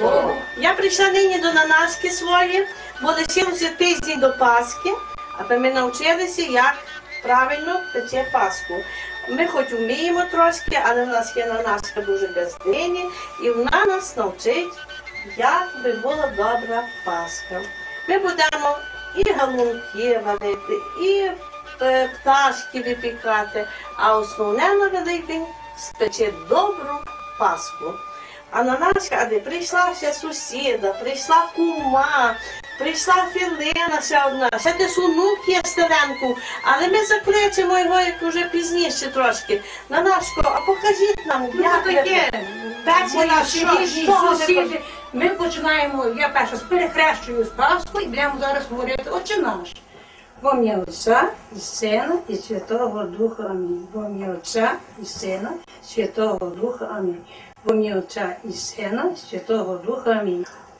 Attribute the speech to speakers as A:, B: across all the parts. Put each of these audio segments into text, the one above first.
A: Богу.
B: Я прийшла нині до нанашки свої, бо лишився тиждень до Пасхи, аби ми навчилися, як правильно пече Пасху. Ми хоч вміємо трошки, але в нас є нанашка дуже бездині, і вона нас навчить, як би була добра Пасха. Ми будемо і галунки варити, і е, пташки випікати, а основне на Великдень спече добру Пасху. А на нас, де прийшла ще сусіда, прийшла кума, прийшла Філина ще одна, ще десь онук є Стевенку, але ми закличемо його як уже пізніше трошки. На Нанашко, а покажіть нам, як
A: таке?
B: пече наші
A: сусіди. Ми починаємо, я перша перехрещую з і будемо зараз говорити Отче наш. В ім'я Отця і Сина і Святого Духа Амінь. В ім'я Отця і Сина, Святого Духа Амінь. В Отця і Сина, Святого Духа Амінь.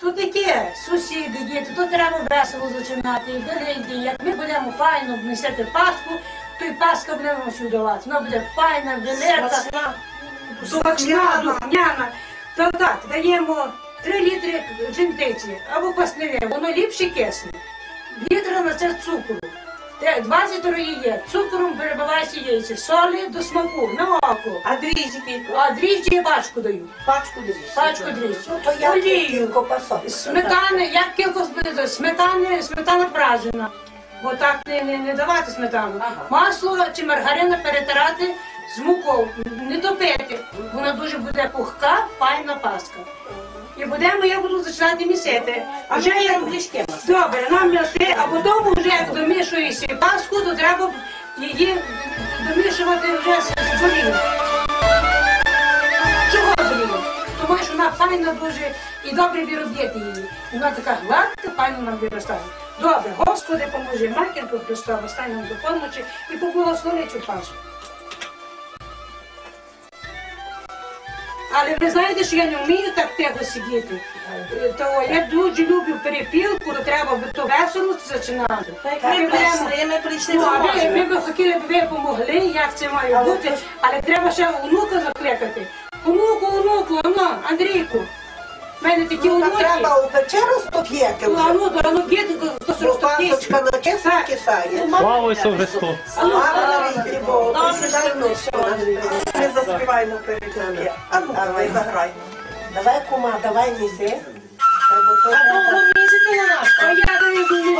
A: Тут таке, сусіди, діти, тут треба весело зачинати. Великий, як ми будемо файно внесати Пасху, то й Пасха будемо чудувати. Вона буде файна, велика,
B: Смачна.
A: смачна. То так, даємо 3 літри жентиці або пасневе, воно ліпше кисне. Літра на це цукру. Те- 20 яєць, цукром перебивається яйця, солі до смаку, на око.
B: А дріжджі?
A: А дріжджі я пачку даю.
B: Пачку дріжджі.
A: Пачку дріжджі.
C: То я кілько пасок.
A: Сметани, як кількось буде сметани, сметана пражена. Бо так не, не, не давати сметану. Масло чи маргарина перетирати з мукою, не топити. Вона дуже буде пухка, файна паска. І будемо, я буду починати місити.
B: А вже я роблішки.
A: Добре, нам м'ясти, а потім вже як домішуєш паску, то треба її домішувати вже з з. Чого з? Тому що вона файна дуже і добре вироб'єте її. Вона така гладка, файно нам виростає. Добре, Господи, поможи, матінку Христова, стань нам до і поблагослови цю паску. Але ви знаєте, що я не вмію так тихо сидіти. То я дуже люблю перепілку, то треба би то весело
B: зачинати.
A: Ми
B: ми прийшли, ми прийшли
A: Ну, а ви, ми б хотіли б ви допомогли, як це має бути, але треба ще онука закликати. Онуку, онуку, оно, Андрійку. Мене такі
C: Та
A: онуки.
C: треба у печеру стоп'єти
A: Ну, а
C: вже.
A: ну, то, ну, діти, то
C: Бо пасочка на чесно кисає.
D: Слава Ісусу Христу!
C: Слава навіки Богу. Ну,
B: що
C: що Ми заспіваємо перед нами. А ну, давай, заграй. Давай, кума, давай ніси.
B: А довго місяці на.
A: А я даю годину.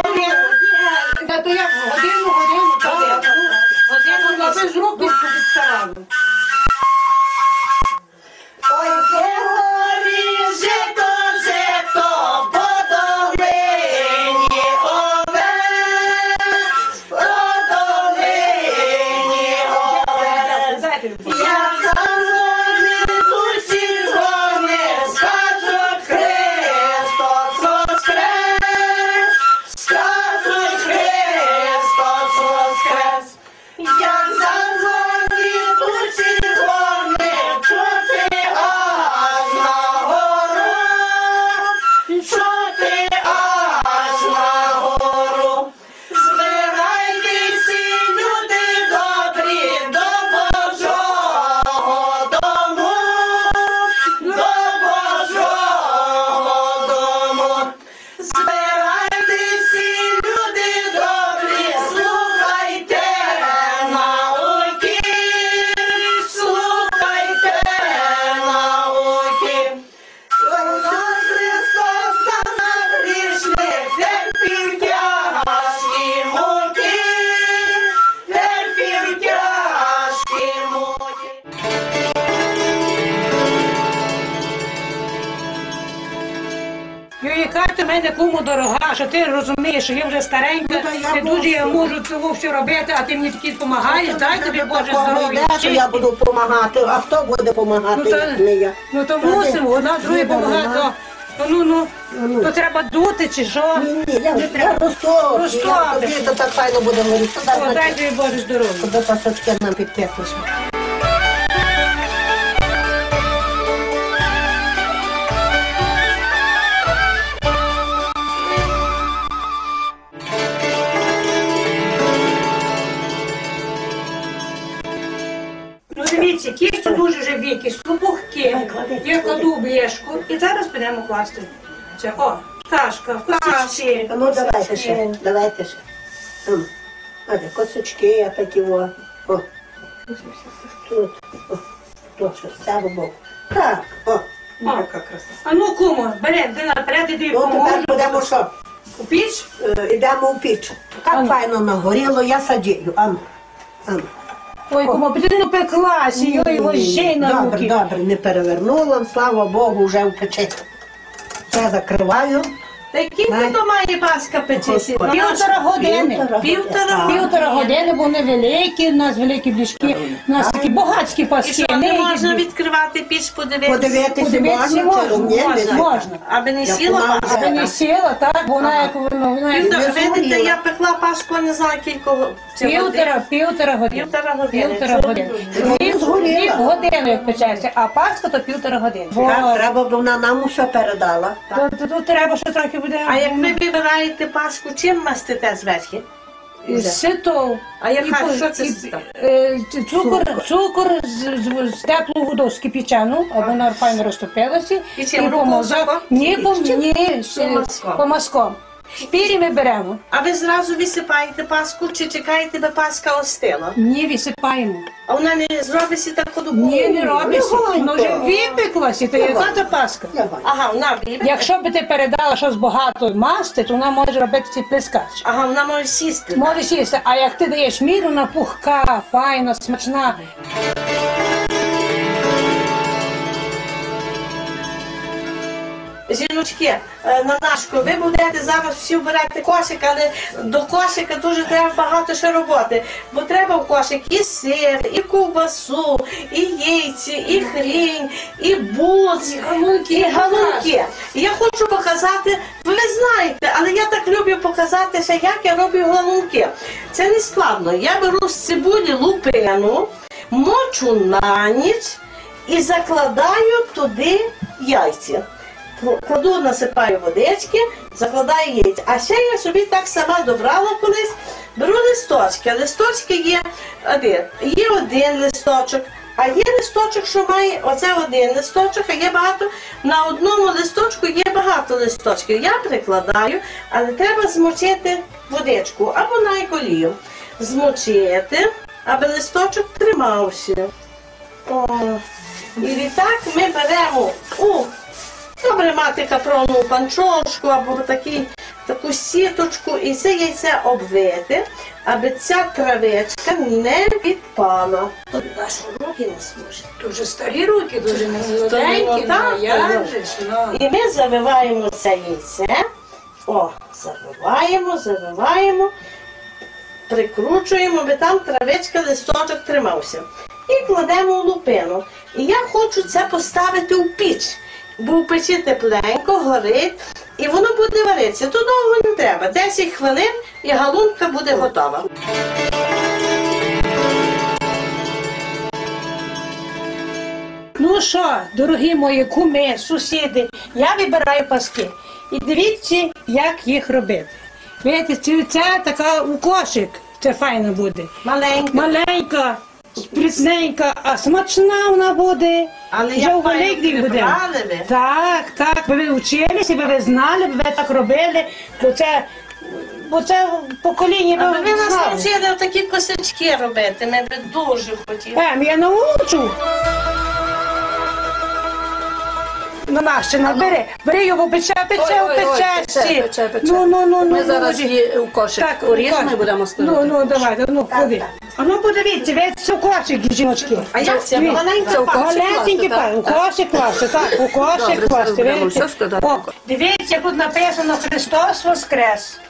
A: Мене кому дорога, що ти розумієш, що я вже старенька,
C: Ну, то я
A: не дуже я можу цього все робити, а ти мені такі допомагаєш, дай тобі Боже здоров'я.
C: що я
A: щастя.
C: буду допомагати. А хто буде допомагати,
A: Ну,
C: як не я?
A: Ну то
C: Та
A: мусимо,
C: де?
A: одна друге
C: Хліба
A: допомагати.
C: нема.
A: Ну, ну, ну. То треба дути чи що?
C: Ні, ні, я, я розтоплю. Я тобі то так файно буде говорити.
A: О, дай тобі Боже здоров'я.
C: Куди пасочки нам підкислиш.
A: Я кладу в блєшку і зараз підемо класти. Це, о, пташка, косички.
C: А ну давайте ще, давайте ще. М. Оля, косочки, а такі о. О. Тут. О. Тут ще з цього боку. Так, о.
A: О, А ну, кумо, бери, ти наперед, іди
C: Ну тепер
A: поможу.
C: будемо що?
A: У піч?
C: Е, Йдемо в піч. Так
A: Ану.
C: файно нагоріло, я садію. Ану. Ану.
A: Ой, кому потрібно не пеклася, йой, вожей на руки.
C: добре, добре, не перевернула, слава Богу, вже в печі. Я закриваю.
B: Та скільки то має паска печесі?
A: Півтора години.
B: Півтора
A: Півтора години, бо вони великі, у нас великі блішки, у нас такі багатські
B: І
A: паски.
B: що, не можна відкривати піч, подивитися?
C: Подивитися
A: Подивитися
C: можна, чи
A: можна, можна, можна.
B: Аби не сіла паска.
A: Аби не сіла, так, бо вона як ну, вона як
B: видите, я пекла паску, не знаю кілька
A: півтора, півтора години.
B: Півтора години.
A: Півтора години. Пів, години як печеться, а паска то півтора години.
C: Так, треба, бо вона нам усе передала.
A: То треба, що трохи буде.
B: А як ви вибираєте паску, чим мастите зверхи?
A: Сито.
B: А як
A: і
B: що це сито?
A: е, Цукор, цукор з, з, з теплу воду з кипячену, або вона файно розтопилася.
B: І чим, рукою
A: Ні, по, ні,
B: Помазком.
A: Помазком. Ми беремо.
B: А ви зразу висипаєте паску чи чекаєте, би паска остила?
A: Ні, висипаємо.
B: А вона не зробиться так ходу?
A: Ні, не робиться. Ну вже випеклася, то яка то паска.
B: Ага, вона вибере.
A: Якщо би ти передала щось багато масти, то вона може робити цей плескач.
B: Ага, вона може сісти.
A: Може сісти, а як ти даєш міру, вона пухка, файна, смачна.
B: Жіночки, е, на нашку, ви будете зараз всі берете кошик, але до кошика дуже треба багато ще роботи. Бо треба в кошик і сир, і ковбасу, і яйці, і хрінь, і буц, і галунки. І галунки. Я хочу показати, ви знаєте, але я так люблю показати ще, як я роблю галунки. Це не складно. Я беру з цибулі лупину, мочу на ніч і закладаю туди яйця. Кладу, насипаю водички, закладаю яйця. А ще я собі так сама добрала колись. Беру листочки. Листочки є один. Є один листочок, а є листочок, що має оце один листочок, а є багато. На одному листочку є багато листочків. Я прикладаю, але треба змочити водичку або на олію. Змочити, аби листочок тримався. О. І відтак ми беремо у Добре мати капрону панчошку або такі, таку сіточку і це яйце обвити, аби ця травичка не відпала. Тут наші руки не смужать.
A: Дуже старі руки, дуже
B: молоденькі, ну,
A: ну ж, ну.
B: І ми завиваємо це яйце. О, завиваємо, завиваємо, прикручуємо, аби там травичка, листочок тримався. І кладемо в лупину. І я хочу це поставити у піч. Бо печі тепленько, горить, і воно буде варитися. То довго не треба. 10 хвилин і галунка буде готова.
A: Ну що, дорогі мої куми, сусіди, я вибираю паски. І дивіться, як їх робити. Видите, це- це така у кошик, це файно буде.
B: Маленька.
A: Маленька, спритненька, а смачна вона буде.
B: Але
A: Вже у Великдень буде. Так, так, ви вчилися, ви, ви знали, ви так робили, бо це, бо це покоління
B: Аби ви нас
A: знали.
B: навчили такі косячки робити, ми би дуже хотіли.
A: Ем, я научу. Ну, Настя, бери, бери його, пече, пече,
D: Ой, ой, ой,
A: пече,
D: пече, пече, пече.
A: Ну, ну, ну,
D: Ми
A: ну,
D: зараз
A: ну,
D: її у кошик
A: Так, кошик.
D: і будемо ставити.
A: Ну, ну, давайте, ну, ходи. А ну, подивіться, ви це в кошик, жіночки.
B: А як це маленька
D: Це в
B: пачка?
D: кошик класти,
A: пай, у
D: так?
A: кошик класти, так, у кошик
D: Добре,
A: класти. видите?
D: все складати.
A: О, Дивіться, тут написано Христос Воскрес.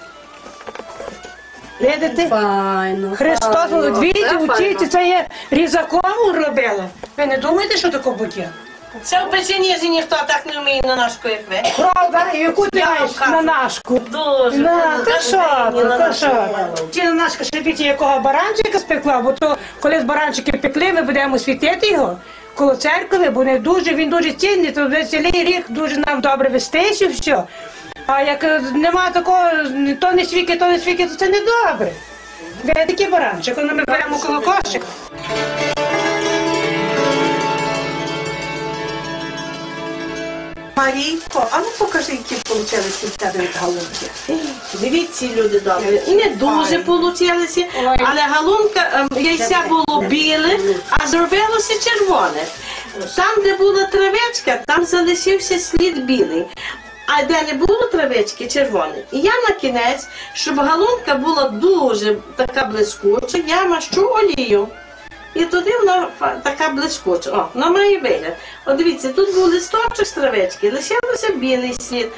A: Видите?
D: Файно.
A: Христос,
D: файно.
A: двічі
D: Це файно.
A: тіті, це є різаком робила. Ви не думаєте, що таке буття?
B: Це в печеніжі ніхто так не вміє на ножку, як ви.
A: Правда, і яку ти
B: Я
A: маєш
B: кажу.
A: на нашку?
B: Дуже.
A: На, то що,
B: на
A: що? Ті на нашка шепіті якого баранчика спекла, бо то коли з баранчики пекли, ми будемо світити його коло церкви, бо не дуже, він дуже цінний, то весь цілий рік дуже нам добре вестися, все. А як е, нема такого, то не свіки, то не свіки, то це не добре. Ви такий баранчик, коли ми беремо коло кошик.
C: Марійко, а ну покажи, які получилися в тебе від галунки.
B: Дивіться, люди добрі. Не дуже
A: Ой.
B: але галунка ем, яйця було біле, а зробилося червоне. Там, де була травичка, там залишився слід білий. А де не було травички, червоний. І я на кінець, щоб галунка була дуже така блискуча, я мащу олію. І туди вона така блискуча. О, вона має вигляд. От дивіться, тут був листочок з травички, лишився білий слід.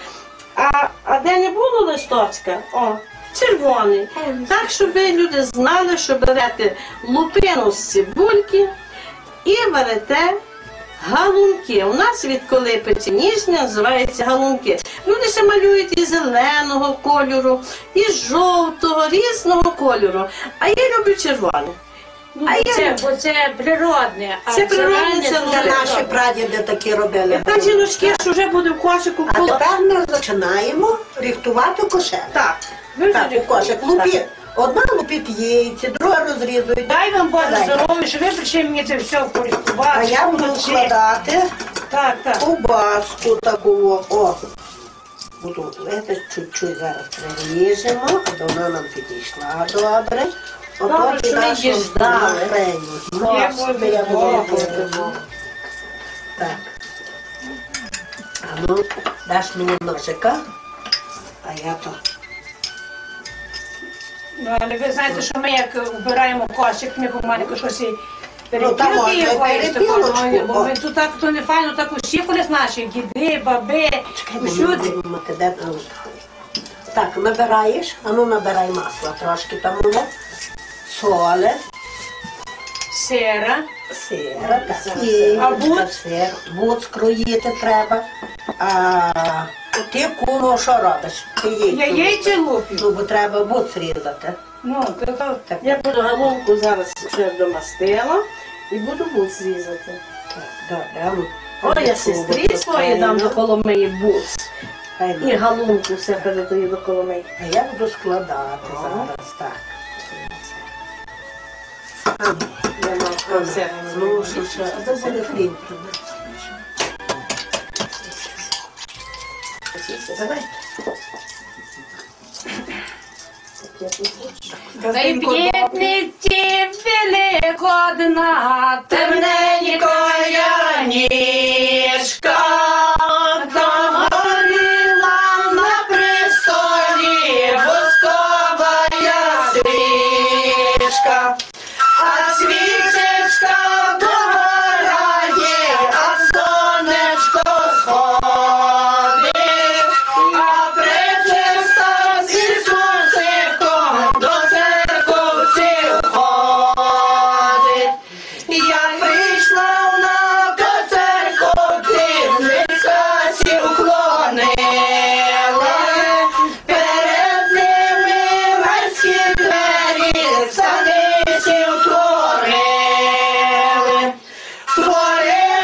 B: А, а де не було листочка, о, червоний. Так, щоб ви люди знали, що берете лупину з цибульки і берете галунки. У нас відколи печеніжня називається галунки. Люди ще малюють і зеленого кольору, і жовтого, різного кольору. А я люблю червоний. А я
A: Це, бо це природне, а
B: Це природне, це
C: наші прадіди такі робили.
B: Та жіночки, що вже буде в кошику
C: А
B: коло.
C: тепер ми починаємо рихтувати кошер.
B: Так,
C: Так, кошик лупіть. Одна лупить яйці, друга розрізують.
A: Дай вам Боже
C: Дай.
A: здоров'я, що ви прийшли мені це все впорядкувати.
C: А я буду
A: помочи.
C: вкладати
A: Так, так.
C: ковбаску таку. О. Буду це чуть-чуть зараз приріжемо, аби вона нам підійшла добре.
B: Добре,
C: Ото
B: що ми
C: нашу
B: ждали.
C: хрені.
A: Я
C: робити. Так. А ну, даш мені ножика, а я то.
A: Ну, але ви знаєте, що ми як вбираємо кошик, ми помаленьку щось і
C: Ну, там
A: перепілки
C: можна і
A: якоїсь
C: перепілочку,
A: такої, бо
C: о.
A: ми тут так то не файно, так усі колись наші діди, баби, усюди.
C: Так, набираєш, а ну набирай масла трошки там воно. Соли,
A: Сира,
C: сира, так, і
A: А бут?
C: сир, бут скроїти треба. А ти кумо що робиш? Ти
A: я
C: яйця
A: яйця луплю.
C: Ну, бо треба бут зрізати.
A: Ну, то, то,
C: Так,
B: Я буду галунку зараз вже домастила і буду бут зрізати.
C: так, добре. а ну,
B: О, я сестрі своїй дам до Коломиї бут.
C: Хай
B: І
C: ну.
B: галунку все передаю до Коломиї.
C: А я буду складати зараз, так. А,
B: все.
C: Ну, що буде хліб. Давай.
A: Великодна, ніжка,